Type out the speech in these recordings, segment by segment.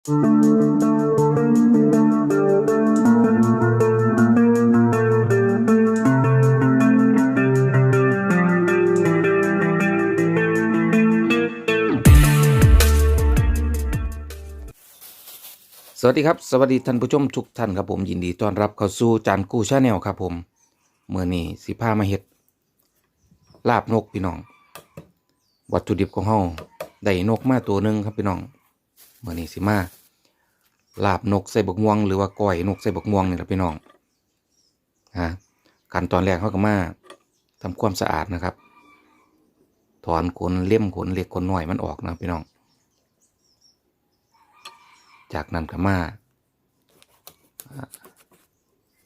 สวัสดีครับ สวัสดีท่านผู้ชมทุกท่านครับผมยินดีต้อนรับเข้าสู่จานกู้ชาแนลครับผมเมื่อนี้สิพามาเฮ็ดลาบนกพี่น้อง วัตถุดิบของเฮาได้นกมาตัวหนึ่งครับพี่น้อง เมื่อนี้สิมาลาบนกใส่บกม่วง หรือว่าก้อยนกใส่บกม่วงนี่แหละพี่น้องฮะขั้นตอนแรกเขาก็มาทำความสะอาดนะครับ ถอนขนเลี่ยมขนเล็กขนหน้อยมันออกนะพี่น้อง จากนั้นก็มา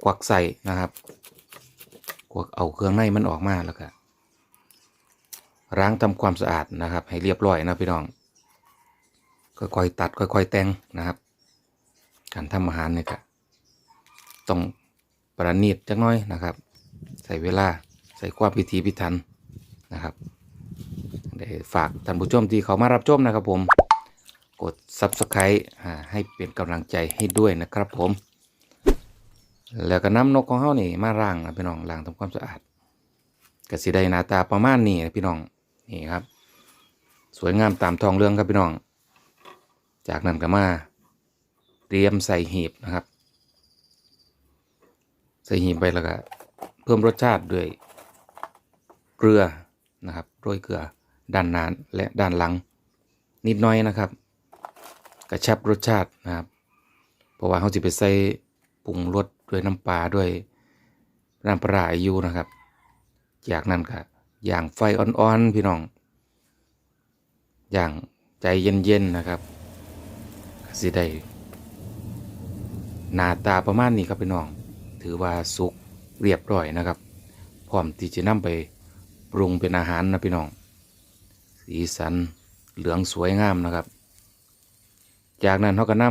ควักใส่นะครับควักเอาเครื่องในมันออกมาแล้วก็ล้างทำความสะอาดนะครับ ให้เรียบร้อยนะพี่น้อง ค่อยๆตัดค่อยๆแต่งนะครับ การทำอาหารเนี่ยก็ต้องประณีตจักน้อยนะครับ ใส่เวลาใส่ความพิถีพิถันนะครับได้ฝากท่านผู้ชมที่เขามารับชมนะครับผมกด Subscribe ให้เป็นกำลังใจให้ด้วยนะครับผม แล้วก็น้ำนกของเขานี่มาล้างนะพี่น้องล้างทำความสะอาดก็สิได้หน้าตาประมาณนี้นะพี่น้องนี่ครับ สวยงามตามทองเรื่องครับพี่น้อง จากนั้นก็มาเตรียมใส่หีบนะครับ ใส่หีบไปแล้วก็เพิ่มรสชาติด้วยเกลือนะครับโรยเกลือด้านหน้าและด้านหลัง นิดหน้อยนะครับ กระชับรสชาตินะครับ เพราะว่าเขาจะไปใส่ปรุงรสด้วยน้ำปลาด้วยน้ำปลาอายุนะครับ จากนั้นก็อย่างไฟอ่อนๆพี่น้อง อย่างใจเย็นๆนะครับ สิได้หน้าตาประมาณนี้ครับพี่น้อง ถือว่าสุกเรียบร้อยนะครับ พร้อมที่จะนำไปปรุงเป็นอาหารนะพี่น้อง สีสันเหลืองสวยงามนะครับ จากนั้นเขาก็น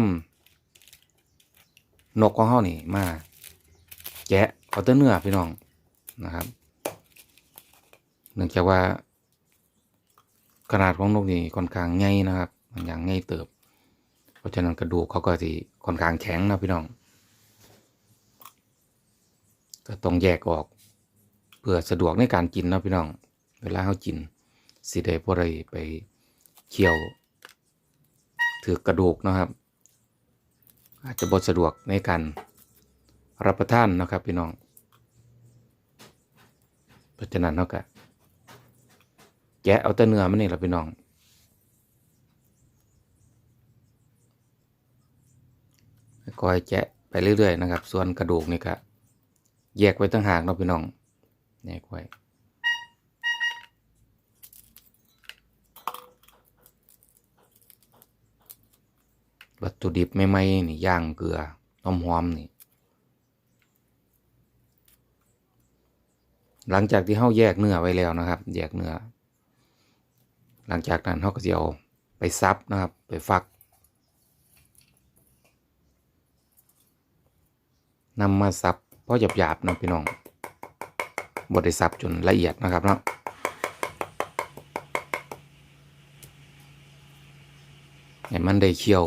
ำนกของเขานี่มา แกะเอาแต่เนื้อพี่น้องนะครับ เนื่องจากว่าขนาดของนกนี่ค่อนข้างใหญ่นะครับอย่างใหญ่เติบ เพราะฉะนั้นกระดูกเขาก็สิค่อนข้างแข็งนะพี่น้อง ก็ต้องแยกออกเพื่อสะดวกในการกินนะพี่น้อง เวลาเขากินสิได้พอได้ไปเคี่ยวถือกระดูกนะครับ อาจจะบสะดวกในการรับประทานนะครับพี่น้อง เพราะฉะนั้นเราก็แกะเอาแต่เนื้อมันนี่แหละพี่น้อง คอยแกะไปเรื่อยๆนะครับ ส่วนกระดูกนี่ก็แยกไว้ตั้งหากเนาะพี่น้องแยกไว้วัตถุดิบใหม่นี่ย่างเกลือหอมหอมนี่ หลังจากที่เขาแยกเนื้อไว้แล้วนะครับ แยกเนื้อ หลังจากนั้นเขาก็จะเอาไปซับนะครับ ไปฟัก นำมาซับเพราะหยาบๆนะพี่น้องบดได้ซับจนละเอียดนะครับเนาะให้มันได้เคี่ยว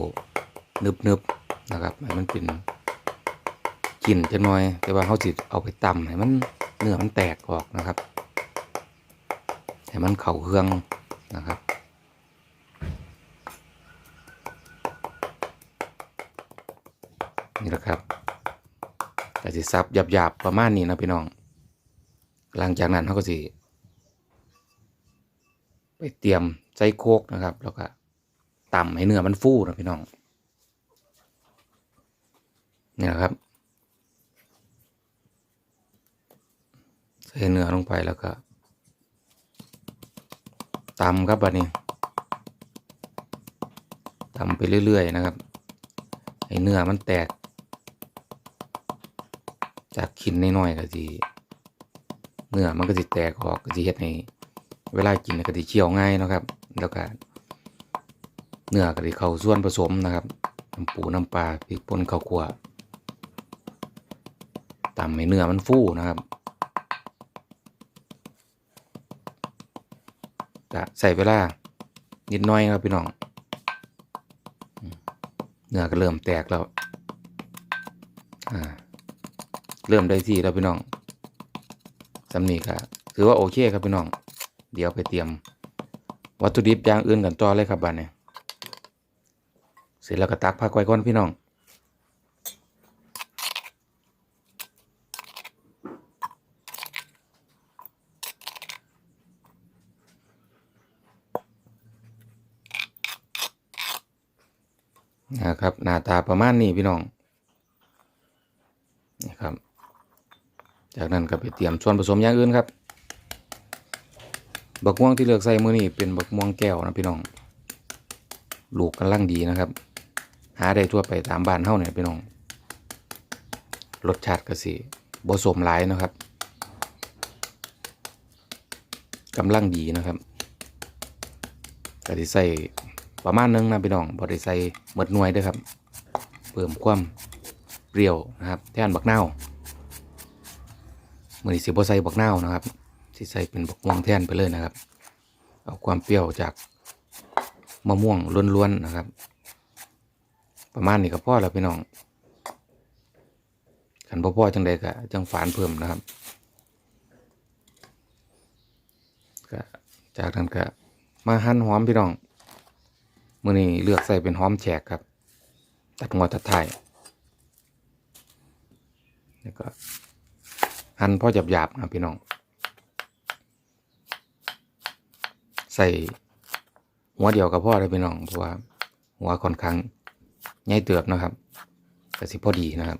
นึบๆนะครับให้มันเป็นกลิ่นจะน้อย แต่ว่าเขาสิเอาไปตำให้มันเนื้อมันแตกออกนะครับให้มันเข่าเครื่องนะครับนี่แหละครับ สิซับหยาบๆประมาณนี้นะพี่น้อง หลังจากนั้นเขาก็สิไปเตรียมใส่โคกนะครับ แล้วก็ตำให้เนื้อมันฟูนะพี่น้องนี่แหละครับใส่เนื้อลงไปแล้วก็ตำครับบัดนี้ตำไปเรื่อย ๆ นะครับ ให้เนื้อมันแตก จากขินน้อยๆก็สิเนื้อมันก็สิแตกออกก็สิเฮ็ดให้เวลากินก็สิเคี่ยวง่ายนะครับ แล้วก็เนื้อก็สิเข้าส่วนผสมนะครับน้ำปูน้ำปลาพริกป่นข้าวคั่วตำให้เนื้อมันฟูนะครับก็ใส่เวลานิดน้อยครับพี่น้องเนื้อก็เริ่มแตกแล้วอ่า เริ่มได้ที่แล้วพี่น้องสำนีก็ถือว่าโอเคครับพี่น้อง เดี๋ยวไปเตรียม วัตถุดิบอย่างอื่นกันต่อเลยครับบ้านเนี้เสร็จแล้วก็ตักผักไว้ก่อนพี่น้องนะครับหน้าตาประมาณนี้พี่น้องนี่ครับ จากนั้นก็ไปเตรียมส่วนผสมอย่างอื่นครับ บักม่วงที่เลือกใส่มือนี้เป็นบักม่วงแก้วนะพี่น้อง ลูกกำลังดีนะครับ หาได้ทั่วไปตามบ้านเฮาเนี่ยพี่น้อง รสชาติก็สิบสมหลายนะครับกำลังดีนะครับก็สิใส่ประมาณนึงนะพี่น้องบ่ได้ใส่หมดหน่วยด้อครับ เพิ่มความเปรี้ยวนะครับ แทนบักเนา มือนี้สิบ่ใส่บักนาวนะครับสิใส่เป็นบักม่วงแทนไปเลยนะครับ เอาความเปรี้ยวจากมะม่วงล้วนๆนะครับ ประมาณนี้ก็พอแล้วพี่น้องขันพ่อพ่อจังใดก็จังฝานเพิ่มนะครับก็จากนั้นก็มาหั่นหอมพี่น้องมื้อนี้เลือกใส่เป็นหอมแฉกครับ ตัดงอตัดไทยแล้วก็ หั่นพอหยาบๆนะพี่น้อง ใส่หัวเดียวกับพ่อเลยพี่น้องเพราะว่าหัวค่อนข้างใหญ่เติบนะครับแต่สิพอดีนะครับ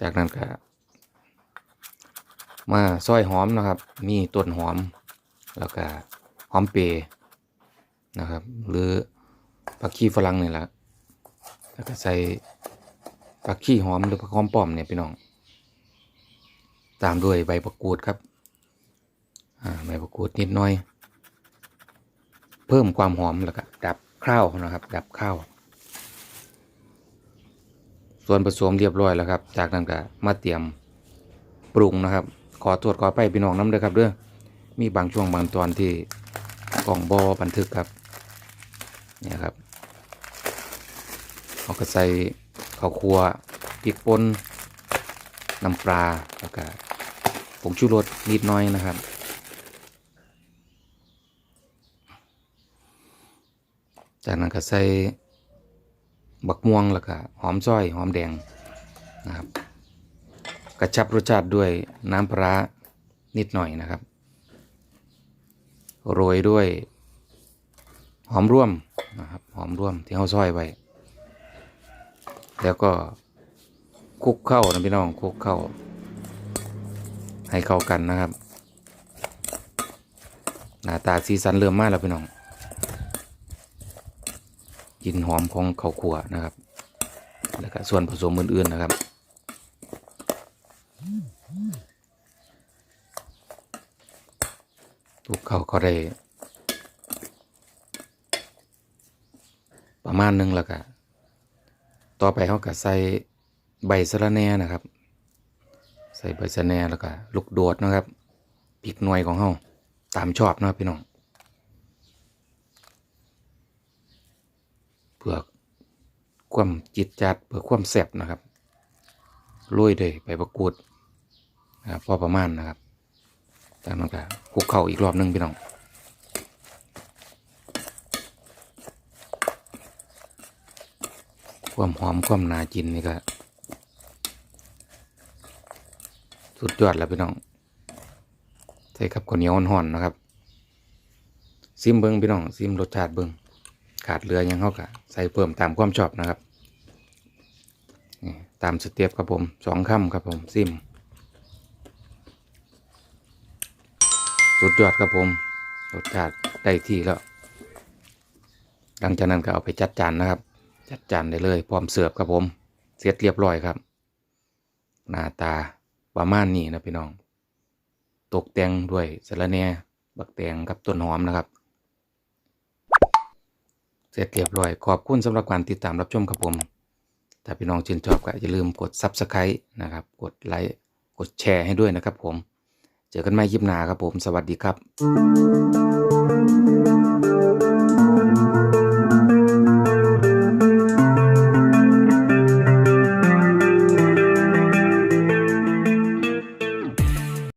จากนั้นก็มาซอยหอมนะครับ มีต้นหอม แล้วก็หอมเปรนะครับ หรือผักขี้ฝรั่งนี่แหละ แล้วก็ใส่ผักขี้หอมหรือผักหอมป้อมเนี่ยพี่น้อง ตามด้วยใบประกูดครับอ่าใบประกูดนิดหน่อย เพิ่มความหอมแล้วก็ดับข้าวนะครับ ดับข้าวส่วนผสมเรียบร้อยแล้วครับ จากนั้นก็มาเตรียมปรุงนะครับ ขอตรวจขอไปพี่น้องน้ำเด้อครับเด้อมีบางช่วงบางตอนที่กล่องบอบันทึกครับเนี่ยครับ เขาก็ใส่ข้าวคั่วพริกป่นน้ำปลาแล้วก็ผงชูรสนิดหน้อยนะครับ จากนั้นก็ใส่บักม่วงแล้วก็หอมซอยหอมแดงนะครับ กระชับรสชาติด้วยน้ำปลาร้านิดหน่อยนะครับ โรยด้วยหอมร่วมนะครับหอมร่วมที่เขาซอยไว้ แล้วก็คุกเข้านะพี่น้องคุกเข้า ให้เข้ากันนะครับ หน้าตาสีสันเริ่มมากแล้วพี่น้องกลิ่นหอมของข้าวคั่วนะครับ แล้วก็ส่วนผสมอื่นๆนะครับคุกเข้าก็ได้ ประมาณหนึงแล้วก็ ต่อไปเขาก็ใส่ใบสะระแหน่นะครับ ใส่ใบสะระแหน่แล้วก็ลูกโดดนะครับพริกหน่วยของเขาตามชอบนะครับพี่น้องเพื่อความจิตจัดเพื่อความแซ่บนะครับโรยด้วยใบประกูดนะครับพอประมาณนะครับจากนั้นก็คุกเข้าอีกรอบหนึงพี่น้อง ความหอมความน่ากินนี่ก็สุดยอดแล้วพี่น้องใส่กับข้าวเหนียวห่อนๆนะครับ ซิมเบิงพี่น้องซิมรสชาติเบิงขาดเหลือยังเข้ากะใส่เพิ่มตามความชอบนะครับนี่ตามสเต็ปครับผมสองคำครับผมซิม สุดยอดครับผมรสชาติได้ที่แล้ว หลังจากนั้นก็เอาไปจัดจานนะครับ จัดจานได้เลย พร้อมเสิร์ฟครับผม เสร็จเรียบร้อยครับ หน้าตาประมาณนี้นะพี่น้อง ตกแต่งด้วยสะระแหน่บักแตงกับต้นหอมนะครับ เสร็จเรียบร้อย ขอบคุณสำหรับการติดตามรับชมครับผม ถ้าพี่น้องชื่นชอบก็อย่าลืมกด Subscribe นะครับ กดไลค์ กดแชร์ให้ด้วยนะครับผม เจอกันใหม่ยิบหนาครับผม สวัสดีครับ